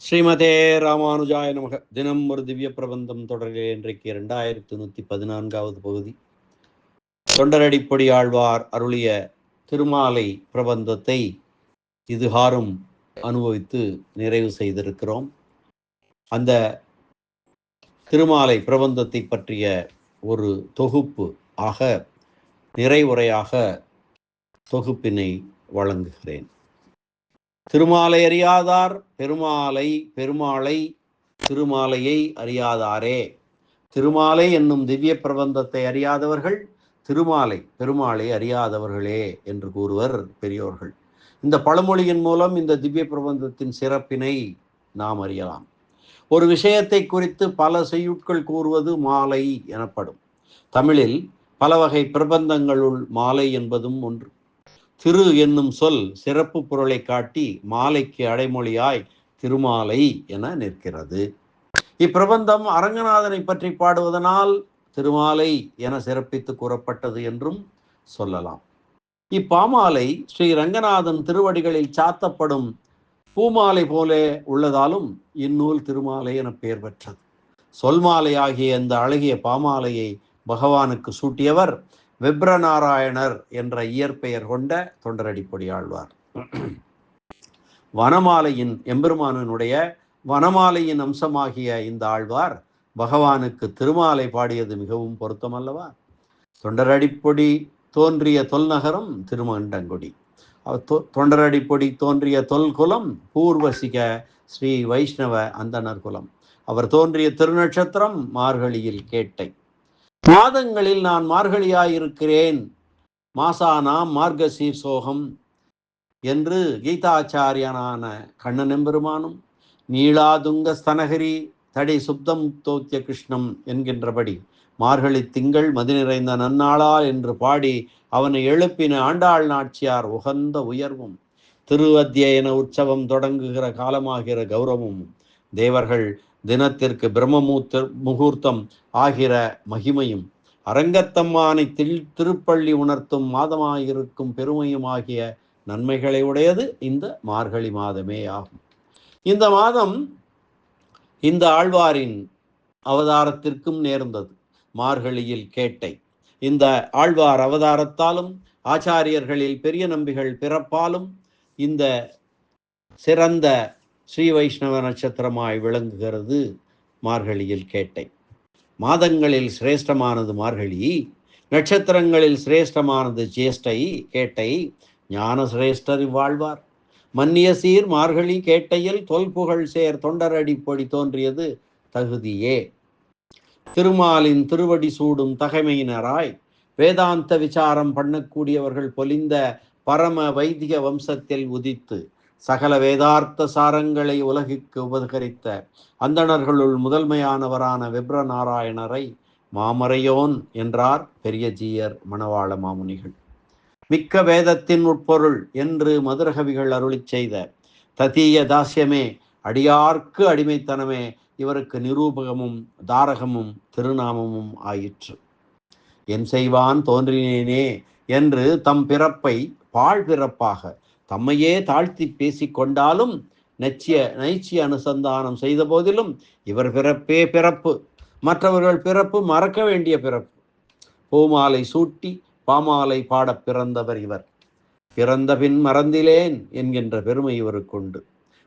ஸ்ரீமதே ராமானுஜாய நமக. தினம் ஒரு திவ்ய பிரபந்தம் தொடரில் இன்றைக்கு இரண்டாயிரத்தி நூற்றி பதினான்காவது பகுதி. தொண்டரடிப்பொடி ஆழ்வார் அருளிய திருமாலை பிரபந்தத்தை இதுகாரும் அனுபவித்து நிறைவு செய்திருக்கிறோம். அந்த திருமாலை பிரபந்தத்தை பற்றிய ஒரு தொகுப்பு ஆக நிறைவுரையாக தொகுப்பினை வழங்குகிறேன். திருமாலை அறியாதார் பெருமாளை பெருமாளை திருமாலையை அறியாதாரே. திருமாலை என்னும் திவ்ய பிரபந்தத்தை அறியாதவர்கள் திருமாலை பெருமாளை அறியாதவர்களே என்று கூறுவர் பெரியோர்கள். இந்த பழமொழியின் மூலம் இந்த திவ்ய பிரபந்தத்தின் சிறப்பினை நாம் அறியலாம். ஒரு விஷயத்தை குறித்து பல செய்யுட்கள் கூறுவது மாலை எனப்படும். தமிழில் பல வகை பிரபந்தங்களுள் மாலை என்பதும் ஒன்று. திரு என்னும் சொல் சிறப்பு பொருளை காட்டி மாலைக்கு அடைமொழியாய் திருமாலை என நிற்கிறது. இப்பிரபந்தம் அரங்கநாதனை பற்றி பாடுவதனால் திருமாலை என சிறப்பித்து கூறப்பட்டது என்றும் சொல்லலாம். இப்பாமாலை ஸ்ரீ ரங்கநாதன் திருவடிகளில் சாத்தப்படும் பூமாலை போல உள்ளதாலும் இந்நூல் திருமாலை என பெயர் பெற்றது. சொல்மாலை ஆகிய இந்த அழகிய பாமாலையை பகவானுக்கு சூட்டியவர் விப்ரநாராயணர் என்ற இயற்பெயர் கொண்ட தொண்டரடிப்பொடி ஆழ்வார். வனமாலையின் எம்பெருமானனுடைய வனமாலையின் அம்சமாகிய இந்த ஆழ்வார் பகவானுக்கு திருமாலை பாடியது மிகவும் பொருத்தமல்லவா? தொண்டரடிப்பொடி தோன்றிய தொல்நகரம் திருமண்டங்குடி. தொண்டரடிப்பொடி தோன்றிய தொல்குலம் பூர்வசிக ஸ்ரீ வைஷ்ணவ அந்தனர் குலம் அவர் தோன்றிய திருநட்சத்திரம் மார்கழியில் கேட்டை. மாதங்களில் நான் மார்கழியாயிருக்கிறேன். மாசானாம் மார்கசீர் சோகம் என்று கீதாச்சாரியனான கண்ணன் எம்பெருமானும் நீளாதுங்க ஸ்தனகிரி தடை சுப்தம் தோத்திய கிருஷ்ணம் என்கின்றபடி மார்கழி திங்கள் மதி நிறைந்த நன்னாளா என்று பாடி அவனை எழுப்பின ஆண்டாள் நாச்சியார் உகந்த உயர்வும் திருவத்தியன உற்சவம் தொடங்குகிற காலமாகிற கௌரவமும் தேவர்கள் தினத்திற்கு பிரம்மமூர்த்த முகூர்த்தம் ஆகிற மகிமையும் அரங்கத்தம்மானை தில் திருப்பள்ளி உணர்த்தும் மாதமாயிருக்கும் பெருமையும் ஆகிய நன்மைகளை உடையது இந்த மார்கழி மாதமே ஆகும். இந்த மாதம் இந்த ஆழ்வாரின் அவதாரத்திற்கும் நேர்ந்தது மார்கழியில் கேட்டை. இந்த ஆழ்வார் அவதாரத்தாலும் ஆச்சாரியர்களில் பெரிய நம்பிகள் பிறப்பாலும் இந்த சிறந்த ஸ்ரீ வைஷ்ணவ நட்சத்திரமாய் விளங்குகிறது மார்கழியில் கேட்டை. மாதங்களில் சிரேஷ்டமானது மார்கழி நட்சத்திரங்களில் சிரேஷ்டமானது ஜேஷ்டை கேட்டை ஞான சிரேஷ்டர் இவ்வாழ்வார். மன்னிய சீர் மார்கழி கேட்டையில் தொல்புகழ் சேர் தொண்டரடிப்பொடி தோன்றியது தகுதியே. திருமாலின் திருவடி சூடும் தகைமையினராய் வேதாந்த விசாரம் பண்ணக்கூடியவர்கள் பொலிந்த பரம வைதிக வம்சத்தில் உதித்து சகல வேதார்த்த சாரங்களை உலகிற்கு உபகரித்த அந்தணர்களுள் முதன்மையானவரான விப்ர நாராயணரை மாமரையோன் என்றார் பெரிய ஜீயர் மணவாள மாமுனிகள். மிக்க வேதத்தின் உட்பொருள் என்று மதுரகவிகள் அருளி செய்த ததீய தாசியமே அடியார்க்கு அடிமைத்தனமே இவருக்கு நிரூபகமும் தாரகமும் திருநாமமும் ஆயிற்று. என் செய்வான் தோன்றினேனே என்று தம் பிறப்பை பாழ் பிறப்பாக தம்மையே தாழ்த்தி பேசிக்கொண்டாலும் நச்சிய நைச்சிய அனுசந்தானம் செய்த போதிலும் இவர் பிறப்பே பிறப்பு. மற்றவர்கள் பிறப்பு மறக்க வேண்டிய பிறப்பு. பூமாலை சூட்டி பாமாலை பாடப் பிறந்தவர் இவர். பிறந்த பின் மறந்திலேன் என்கின்ற பெருமை இவருக்குண்டு.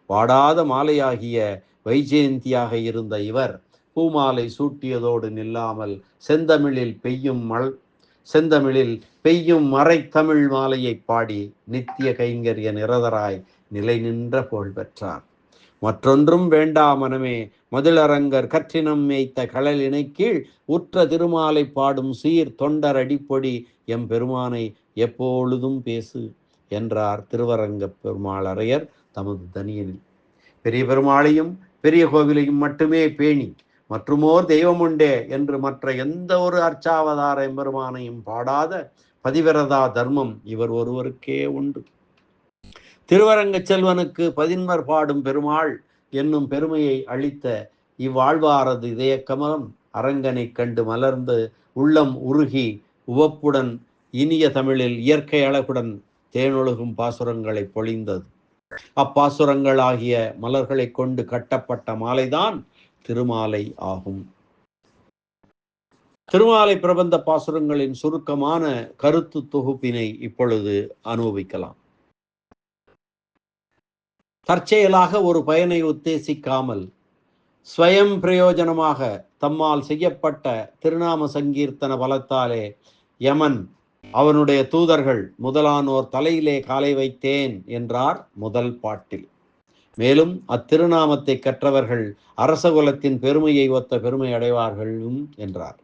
வாடாத மாலையாகிய வைஜெயந்தியாக இருந்த இவர் பூமாலை சூட்டியதோடு நில்லாமல் செந்தமிழில் பெய்யும் மல் செந்தமிழில் பெய்யும் மறை தமிழ் மாலையை பாடி நித்திய கைங்கரிய நிரதராய் நிலை நின்ற புகழ் பெற்றார். மற்றொன்றும் வேண்டா மனமே மதிலரங்கர் கற்றினம் மேய்த்த கடலினை கீழ் உற்ற திருமாலை பாடும் சீர் தொண்டர் அடிப்பொடி எம் பெருமானை எப்பொழுதும் பேசு என்றார் திருவரங்க பெருமாளரையர் தமது தனியனில். பெரிய பெருமாளையும் பெரிய கோவிலையும் மட்டுமே பேணி மற்றுமோர் தெய்வம் உண்டே என்று மற்ற எந்த ஒரு அர்ச்சாவதார எம்பெருமானையும் பாடாத பதிவிரதா தர்மம் இவர் ஒருவருக்கே உண்டு. திருவரங்க செல்வனுக்கு பதின்மர் பாடும் பெருமாள் என்னும் பெருமையை அளித்த இவ்வாழ்வாரது இதய கமலம் அரங்கனை கண்டு மலர்ந்து உள்ளம் உருகி உவப்புடன் இனிய தமிழில் இயற்கை அழகுடன் தேனொழுகும் பாசுரங்களை பொழிந்தது. அப்பாசுரங்களாகிய மலர்களை கொண்டு கட்டப்பட்ட மாலைதான் திருமாலை ஆகும். திருமாலை பிரபந்த பாசுரங்களின் சுருக்கமான கருத்து தொகுப்பினை இப்பொழுது அனுபவிக்கலாம். தற்செயலாக ஒரு பயனை உத்தேசிக்காமல் ஸ்வயம் பிரயோஜனமாக தம்மால் செய்யப்பட்ட திருநாம சங்கீர்த்தன பலத்தாலே யமன் அவனுடைய தூதர்கள் முதலானோர் தலையிலே காலை வைத்தேன் என்றார் முதல் பாட்டில். மேலும் அத்திருநாமத்தை கற்றவர்கள் அரசகுலத்தின் பெருமையை ஒத்த பெருமை அடைவார்களும் என்றார்.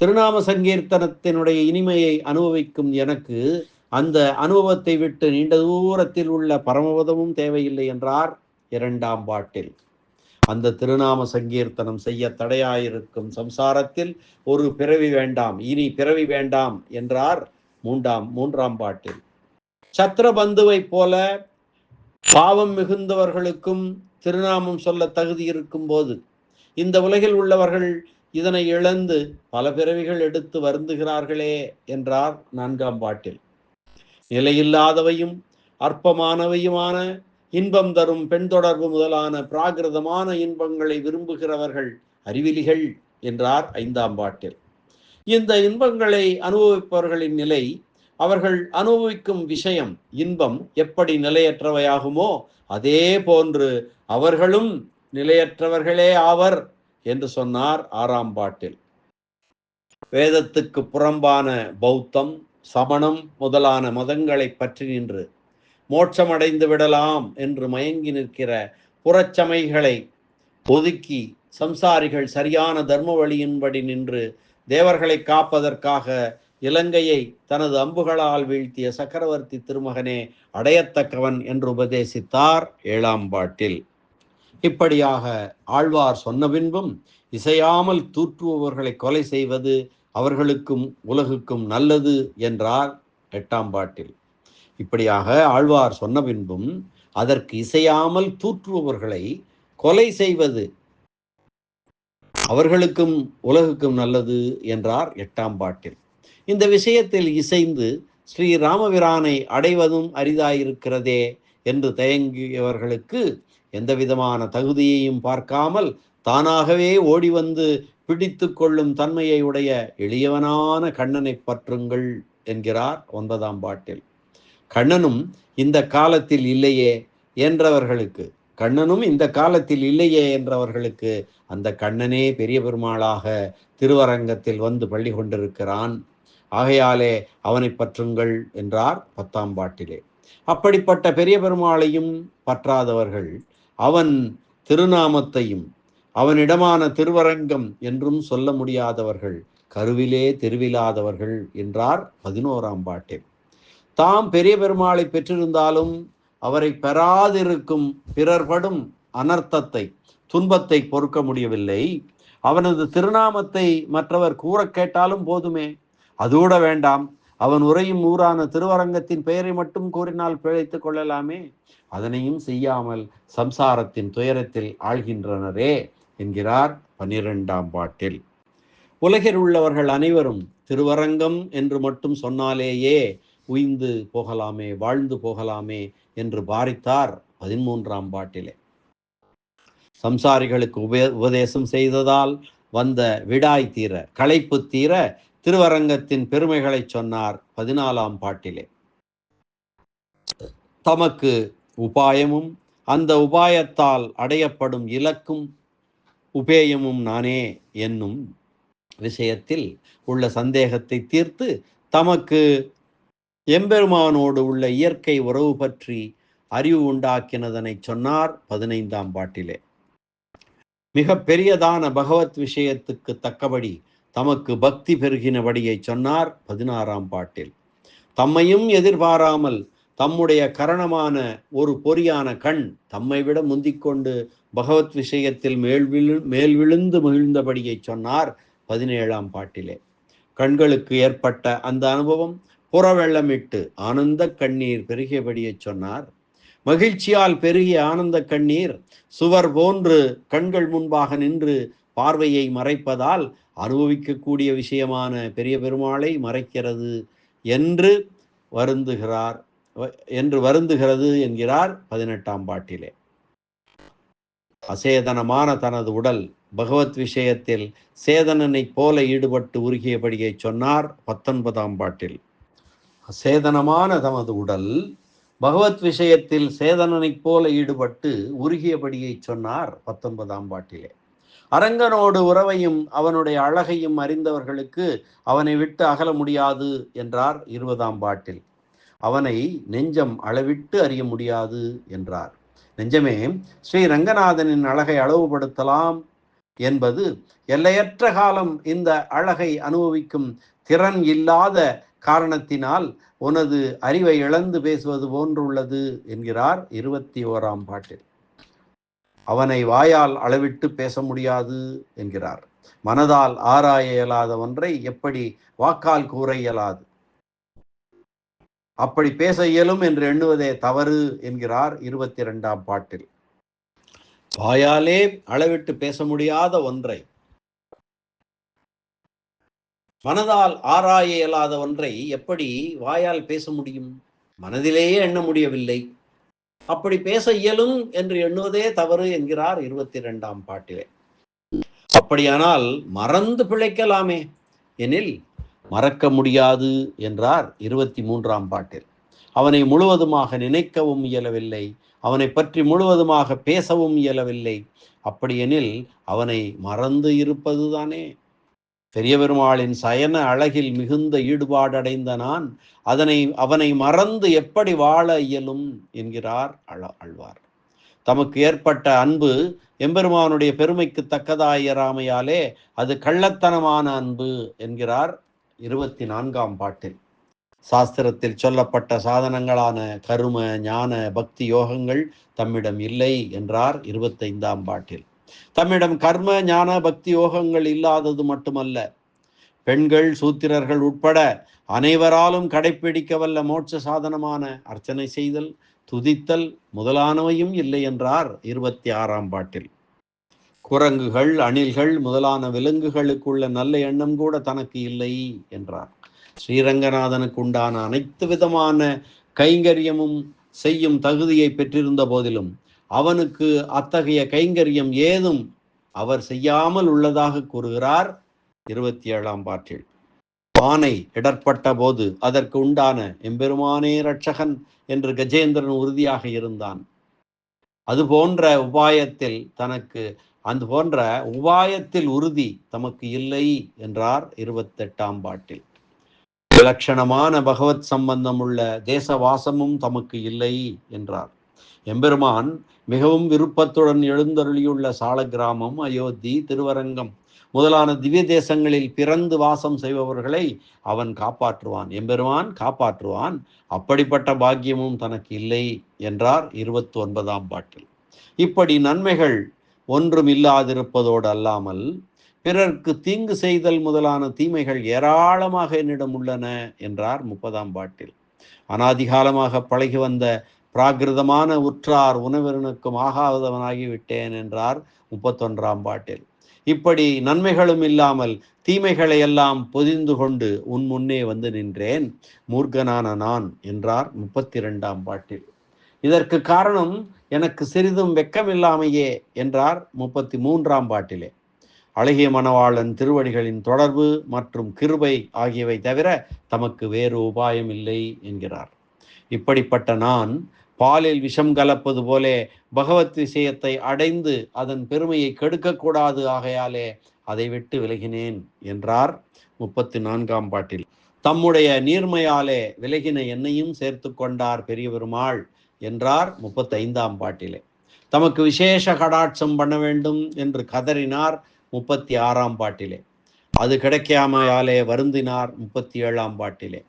திருநாம சங்கீர்த்தனத்தினுடைய இனிமையை அனுபவிக்கும் எனக்கு அந்த அனுபவத்தை விட்டு நீண்ட தூரத்தில் உள்ள பரமபதமும் தேவையில்லை என்றார் இரண்டாம் பாட்டில். அந்த திருநாம சங்கீர்த்தனம் செய்ய தடையாயிருக்கும் சம்சாரத்தில் ஒரு பிறவி வேண்டாம் இனி பிறவி வேண்டாம் என்றார் மூன்றாம் மூன்றாம் பாட்டில். சத்திரபந்துவை போல பாவம் மிகுந்தவர்களுக்கும் திருநாமம் சொல்ல தகுதி இருக்கும் போது இந்த உலகில் உள்ளவர்கள் இதனை இழந்து பல பிறவிகள் எடுத்து வருந்துகிறார்களே என்றார் நான்காம் பாட்டில். நிலையில்லாதவையும் அற்பமானவையுமான இன்பம் தரும் பெண் தொடர்பு முதலான பிராகிருதமான இன்பங்களை விரும்புகிறவர்கள் அறிவிலிகள் என்றார் ஐந்தாம் பாட்டில். இந்த இன்பங்களை அனுபவிப்பவர்களின் நிலை அவர்கள் அனுபவிக்கும் விஷயம் இன்பம் எப்படி நிலையற்றவையாகுமோ அதே போன்று அவர்களும் நிலையற்றவர்களே ஆவர் என்று சொன்னார் ஆறாம் பாட்டில். வேதத்துக்கு புறம்பான பௌத்தம் சமணம் முதலான மதங்களை பற்றி நின்று மோட்சமடைந்து விடலாம் என்று மயங்கி நிற்கிற புறச்சமைகளை ஒதுக்கி சம்சாரிகள் சரியான தர்ம வழியின்படி நின்று தேவர்களை காப்பதற்காக இலங்கையை தனது அம்புகளால் வீழ்த்திய சக்கரவர்த்தி திருமகனே அடையத்தக்கவன் என்று உபதேசித்தார் ஏழாம் பாட்டில். இப்படியாக ஆழ்வார் சொன்ன பின்பும் இசையாமல் தூற்றுபவர்களை கொலை செய்வது அவர்களுக்கும் உலகுக்கும் நல்லது என்றார் எட்டாம் பாட்டில். இப்படியாக ஆழ்வார் சொன்ன பின்பும் அதற்கு இசையாமல் தூற்றுபவர்களை கொலை செய்வது அவர்களுக்கும் உலகுக்கும் நல்லது என்றார் எட்டாம் பாட்டில். இந்த விஷயத்தில் இசைந்து ஸ்ரீ ராமபிரானை அடைவதும் அரிதாயிருக்கிறதே என்று தயங்கியவர்களுக்கு எந்த விதமான தகுதியையும் பார்க்காமல் தானாகவே ஓடி வந்து பிடித்து கொள்ளும் தன்மையை உடைய எளியவனான கண்ணனை பற்றுங்கள் என்கிறார் ஒன்பதாம் பாட்டில். கண்ணனும் இந்த காலத்தில் இல்லையே என்றவர்களுக்கு கண்ணனும் இந்த காலத்தில் இல்லையே என்றவர்களுக்கு அந்த கண்ணனே பெரிய பெருமாளாக திருவரங்கத்தில் வந்து பள்ளி கொண்டிருக்கிறான் ஆகையாலே அவனை பற்றுங்கள் என்றார் பத்தாம் பாட்டிலே. அப்படிப்பட்ட பெரிய பெருமாளையும் பற்றாதவர்கள் அவன் திருநாமத்தையும் அவனிடமான திருவரங்கம் என்றும் சொல்ல முடியாதவர்கள் கருவிலே தெருவிலாதவர்கள் என்றார் பதினோராம் பாட்டில் தாம் பெரிய பெருமாளை பெற்றிருந்தாலும் அவரை பெறாதிருக்கும் பிறர்படும் அனர்த்தத்தை துன்பத்தை பொறுக்க முடியவில்லை. அவனது திருநாமத்தை மற்றவர் கூற கேட்டாலும் போதுமே. அதோட வேண்டாம். அவன் உரையும் ஊரான திருவரங்கத்தின் பெயரை மட்டும் கூறினால் பிழைத்துக் கொள்ளலாமே? அதனையும் செய்யாமல் சம்சாரத்தின் துயரத்தில் ஆழ்கின்றனரே என்கிறார் பனிரெண்டாம் பாட்டில். உலகில் உள்ளவர்கள் அனைவரும் திருவரங்கம் என்று மட்டும் சொன்னாலேயே உய்ந்து போகலாமே வாழ்ந்து போகலாமே என்று பாரித்தார் பதிமூன்றாம் பாட்டிலே. சம்சாரிகளுக்கு உபே உபதேசம் செய்ததால் வந்த விடாய் தீர களைப்பு தீர திருவரங்கத்தின் பெருமைகளை சொன்னார் பதினாலாம் பாட்டிலே. தமக்கு உபாயமும் அந்த உபாயத்தால் அடையப்படும் இலக்கும் உபேயமும் நானே என்னும் விஷயத்தில் உள்ள சந்தேகத்தை தீர்த்து தமக்கு எம்பெருமானோடு உள்ள இயற்கை உறவு பற்றி அறிவு உண்டாக்கினதனை சொன்னார் பதினைந்தாம் பாட்டிலே. மிக பெரியதான பகவத் விஷயத்துக்கு தக்கபடி தமக்கு பக்தி பெருகினபடியை சொன்னார் பதினாறாம் பாட்டில். தம்மையும் எதிர்பாராமல் தம்முடைய கரணமான ஒரு பொறியான கண் தம்மை விட முந்திக்கொண்டு பகவத் விஷயத்தில் மேல் விழு மேல் விழுந்து மகிழ்ந்தபடியை சொன்னார் பதினேழாம் பாட்டிலே. கண்களுக்கு ஏற்பட்ட அந்த அனுபவம் புறவெள்ளமிட்டு ஆனந்த கண்ணீர் பெருகியபடியை சொன்னார். மகிழ்ச்சியால் பெருகிய ஆனந்த கண்ணீர் சுவர் போன்று கண்கள் முன்பாக நின்று பார்வையை மறைப்பதால் அனுபவிக்கக்கூடிய விஷயமான பெரிய பெருமாளை மறைக்கிறது என்று வருந்துகிறார் என்று வருந்துகிறது என்கிறார் பதினெட்டாம் பாட்டிலே. அசேதனமான தனது உடல் பகவத் விஷயத்தில் சேதனனைப் போல ஈடுபட்டு உருகியபடியை சொன்னார் பத்தொன்பதாம் பாட்டில். அசேதனமான தமது உடல் பகவத் விஷயத்தில் சேதனனைப் போல ஈடுபட்டு உருகியபடியை சொன்னார் பத்தொன்பதாம் பாட்டிலே. அரங்கனோடு உறவையும் அவனுடைய அழகையும் அறிந்தவர்களுக்கு அவனை விட்டு அகல முடியாது என்றார் இருபதாம் பாட்டில். அவனை நெஞ்சம் அளவிட்டு அறிய முடியாது என்றார். நெஞ்சமே ஸ்ரீ ரங்கநாதனின் அழகை அளவுபடுத்தலாம் என்பது எல்லையற்ற காலம் இந்த அழகை அனுபவிக்கும் திறன் இல்லாத காரணத்தினால் உனது அறிவை இழந்து பேசுவது போன்றுள்ளது என்கிறார் இருபத்தி ஓராம் பாட்டில். அவனை வாயால் அளவிட்டு பேச முடியாது என்கிறார். மனதால் ஆராய இயலாத ஒன்றை எப்படி வாக்கால் கூற இயலாது? அப்படி பேச இயலும் என்று எண்ணுவதே தவறு என்கிறார் இருபத்தி இரண்டாம் பாட்டில். வாயாலே அளவிட்டு பேச முடியாத ஒன்றை மனதால் ஆராய இயலாத ஒன்றை எப்படி வாயால் பேச முடியும்? மனதிலேயே எண்ண முடியவில்லை. அப்படி பேச இயலும் என்று எண்ணுவதே தவறு என்கிறார் இருபத்தி இரண்டாம் பாட்டிலே. அப்படியானால் மறந்து பிழைக்கலாமே. எனில் மறக்க முடியாது என்றார் இருபத்தி மூன்றாம் பாட்டில். அவனை முழுவதுமாக நினைக்கவும் இயலவில்லை. அவனை பற்றி முழுவதுமாக பேசவும் இயலவில்லை. அப்படியெனில் அவனை மறந்து இருப்பதுதானே. பெரிய பெருமாளின் சயன அழகில் மிகுந்த ஈடுபாடடைந்த நான் அதனை அவனை மறந்து எப்படி வாழ இயலும் என்கிறார் அழ அழ்வார் தமக்கு ஏற்பட்ட அன்பு எம்பெருமானுடைய பெருமைக்கு தக்கதாயிராமையாலே அது கள்ளத்தனமான அன்பு என்கிறார் இருபத்தி நான்காம் பாட்டில். சாஸ்திரத்தில் சொல்லப்பட்ட சாதனங்களான கரும ஞான பக்தி யோகங்கள் தம்மிடம் இல்லை என்றார் இருபத்தைந்தாம் பாட்டில். தம்மிடம் கர்ம ஞான பக்தி யோகங்கள் இல்லாதது மட்டுமல்ல. பெண்கள் சூத்திரர்கள் உட்பட அனைவராலும் கடைப்பிடிக்க வல்ல மோட்ச சாதனமான அர்ச்சனை செய்தல் துதித்தல் முதலானவையும் இல்லை என்றார் இருபத்தி ஆறாம் பாட்டில். குரங்குகள் அணில்கள் முதலான விலங்குகளுக்குள்ள நல்ல எண்ணம் கூட தனக்கு இல்லை என்றார். ஸ்ரீரங்கநாதனுக்கு உண்டான அனைத்து விதமான கைங்கரியமும் செய்யும் தகுதியை பெற்றிருந்த போதிலும் அவனுக்கு அத்தகைய கைங்கரியம் ஏதும் அவர் செய்யாமல் உள்ளதாக கூறுகிறார். இருபத்தி ஏழாம் பாட்டில். பானை இடர்பட்ட போது அதற்கு உண்டான எம்பெருமானே ரட்சகன் என்று கஜேந்திரன் உறுதியாக இருந்தான். அது போன்ற உபாயத்தில் தனக்கு அந்த போன்ற உபாயத்தில் உறுதி தமக்கு இல்லை என்றார் இருபத்தெட்டாம் பாட்டில். விலட்சணமான பகவத் சம்பந்தம் உள்ள தேசவாசமும் தமக்கு இல்லை என்றார். எம்பெருமான் மிகவும் விருப்பத்துடன் எழுந்தருளியுள்ள சால கிராமம் அயோத்தி திருவரங்கம் முதலான திவ்ய தேசங்களில் பிறந்து வாசம் செய்பவர்களை அவன் காப்பாற்றுவான். எம்பெருமான் காப்பாற்றுவான். அப்படிப்பட்ட பாக்கியமும் தனக்கு இல்லை என்றார் இருபத்தி ஒன்பதாம் பாட்டில். இப்படி நன்மைகள் ஒன்றும் இல்லாதிருப்பதோடு அல்லாமல் பிறர்க்கு தீங்கு செய்தல் முதலான தீமைகள் ஏராளமாக என்னிடம் உள்ளன என்றார் முப்பதாம் பாட்டில். அனாதிகாலமாக பழகி வந்த பிராகிருதமான உற்றார் உணவினருக்கும் ஆகாதவனாகிவிட்டேன் என்றார் முப்பத்தொன்றாம் பாட்டில். இப்படி நன்மைகளும் இல்லாமல் தீமைகளை எல்லாம் பொதிந்து கொண்டு உன் முன்னே வந்து நின்றேன். மூர்க்கனான நான் என்றார் முப்பத்தி இரண்டாம் பாட்டில். இதற்கு காரணம் எனக்கு சிறிதும் வெக்கமில்லாமையே என்றார் முப்பத்தி மூன்றாம் பாட்டிலே. அழகிய மணவாளன் திருவடிகளின் தொடர்பு மற்றும் கிருபை ஆகியவை தவிர தமக்கு வேறு உபாயம் இல்லை என்கிறார். இப்படிப்பட்ட நான் பாலில் விஷம் கலப்பது போலே பகவத் விஷயத்தை அடைந்து அதன் பெருமையை கெடுக்கக்கூடாது ஆகையாலே அதை விட்டு விலகினேன் என்றார் முப்பத்தி நான்காம் பாட்டில். தம்முடைய நீர்மையாலே விலகின என்னையும் சேர்த்து கொண்டார் பெரிய பெருமாள் என்றார் முப்பத்தைந்தாம் பாட்டிலே. தமக்கு விசேஷ கடாட்சம் பண்ண வேண்டும் என்று கதறினார் முப்பத்தி ஆறாம் பாட்டிலே. அது கிடைக்காமையாலே வருந்தினார் முப்பத்தி ஏழாம் பாட்டிலே.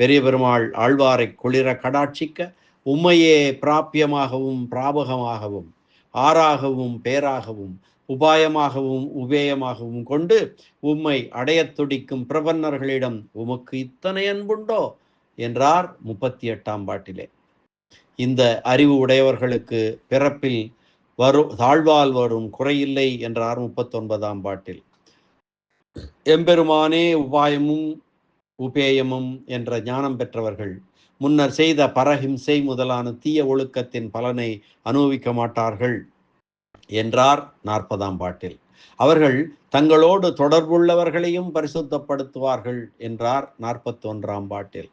பெரிய பெருமாள் ஆழ்வாரை குளிர கடாட்சிக்க உம்மையே பிராப்பியமாகவும் பிராபகமாகவும் ஆறாகவும் பேராகவும் உபாயமாகவும் உபேயமாகவும் கொண்டு உம்மை அடையத் துடிக்கும் பிரபன்னர்களிடம் உமக்கு இத்தனை அன்புண்டோ? என்றார் முப்பத்தி எட்டாம் பாட்டிலே. இந்த அறிவு உடையவர்களுக்கு பிறப்பில் வரும் தாழ்வால் வரும் குறையில்லை என்றார் முப்பத்தொன்பதாம் பாட்டில். எம்பெருமானே உபாயமும் உபேயமும் என்ற ஞானம் பெற்றவர்கள் முன்னர் செய்த பரஹிம்சை முதலான தீய ஒழுக்கத்தின் பலனை அனுபவிக்க மாட்டார்கள் என்றார் நாற்பதாம் பாட்டில். அவர்கள் தங்களோடு தொடர்புள்ளவர்களையும் பரிசுத்தப்படுத்துவார்கள் என்றார் நாற்பத்தி ஒன்றாம் பாட்டில்.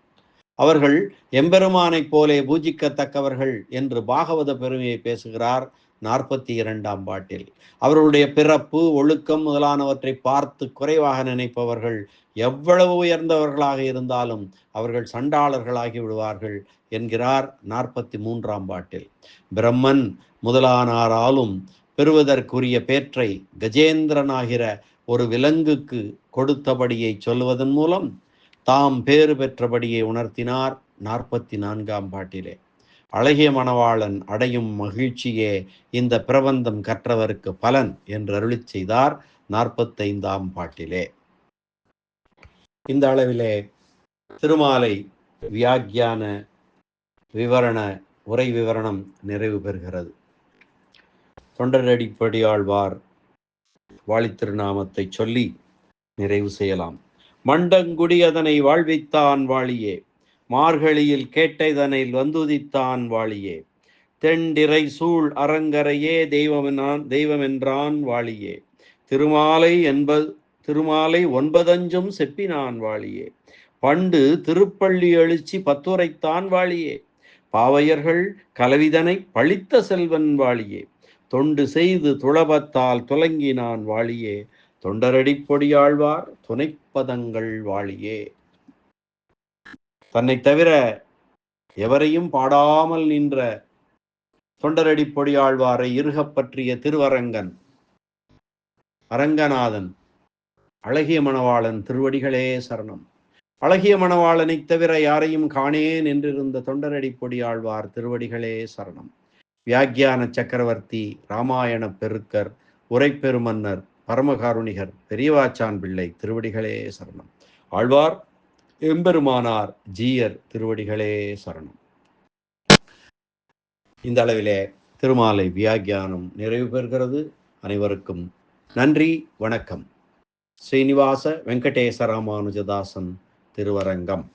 அவர்கள் எம்பெருமானைப் போலே பூஜிக்கத்தக்கவர்கள் என்று பாகவத பெருமையை பேசுகிறார் நாற்பத்தி இரண்டாம் பாட்டில். அவர்களுடைய பிறப்பு ஒழுக்கம் முதலானவற்றை பார்த்து குறைவாக நினைப்பவர்கள் எவ்வளவு உயர்ந்தவர்களாக இருந்தாலும் அவர்கள் சண்டாளர்களாகி விடுவார்கள் என்கிறார் நாற்பத்தி மூன்றாம் பாட்டில். பிரம்மன் முதலானாராலும் பெறுவதற்குரிய பேற்றை கஜேந்திரனாகிற ஒரு விலங்குக்கு கொடுத்தபடியை சொல்வதன் மூலம் தாம் பேறு பெற்றபடியை உணர்த்தினார் நாற்பத்தி நான்காம் பாட்டிலே. அழகிய மணவாளன் அடையும் மகிழ்ச்சியே இந்த பிரபந்தம் கற்றவருக்கு பலன் என்று அருளி செய்தார் நாற்பத்தைந்தாம் பாட்டிலே. இந்த அளவிலே திருமாலை வியாக்கியான விவரண உரை விவரணம் நிறைவு பெறுகிறது. தொண்டரடிப்படியாழ்வார் வாழித்திருநாமத்தை சொல்லி நிறைவு செய்யலாம். மண்டங்குடி அதனை வாழ்வித்தான் வாழியே. மார்கழியில் கேட்டதனை வந்துதித்தான் வாழியே. தெண்டிரை சூழ் அரங்கரையே தெய்வமெனான் தெய்வமென்றான் வாழியே. திருமாலை என்பது திருமாலை ஒன்பதஞ்சும் செப்பினான் வாழியே. பண்டு திருப்பள்ளி எழுச்சி பத்துரைத்தான் வாழியே. பாவையர்கள் கலவிதனை பழித்த செல்வன் வாழியே. தொண்டு செய்து துளபத்தால் துலங்கினான் வாழியே. தொண்டரடிப்பொடியாழ்வார் துணை துணைப்பதங்கள் வாழியே. தன்னை தவிர எவரையும் பாடாமல் நின்ற தொண்டரடி பொடியாழ்வாரை இருகப் பற்றிய திருவரங்கன் அரங்கநாதன் அழகிய மணவாளன் திருவடிகளே சரணம். அழகிய மணவாளனைத் தவிர யாரையும் காணேன் என்றிருந்த தொண்டரடி பொடியாழ்வார் திருவடிகளே சரணம். வியாக்கியான சக்கரவர்த்தி ராமாயண பெருக்கர் உரைப்பெருமன்னர் பரமகாருணிகர் பெரியவாச்சான் பிள்ளை திருவடிகளே சரணம். ஆழ்வார் எம்பெருமானார் ஜீயர் திருவடிகளே சரணம். இந்த அளவிலே திருமாலை வியாக்கியானம் நிறைவு பெறுகிறது. அனைவருக்கும் நன்றி வணக்கம். ஸ்ரீனிவாச வெங்கடேச ராமானுஜதாசன் திருவரங்கம்.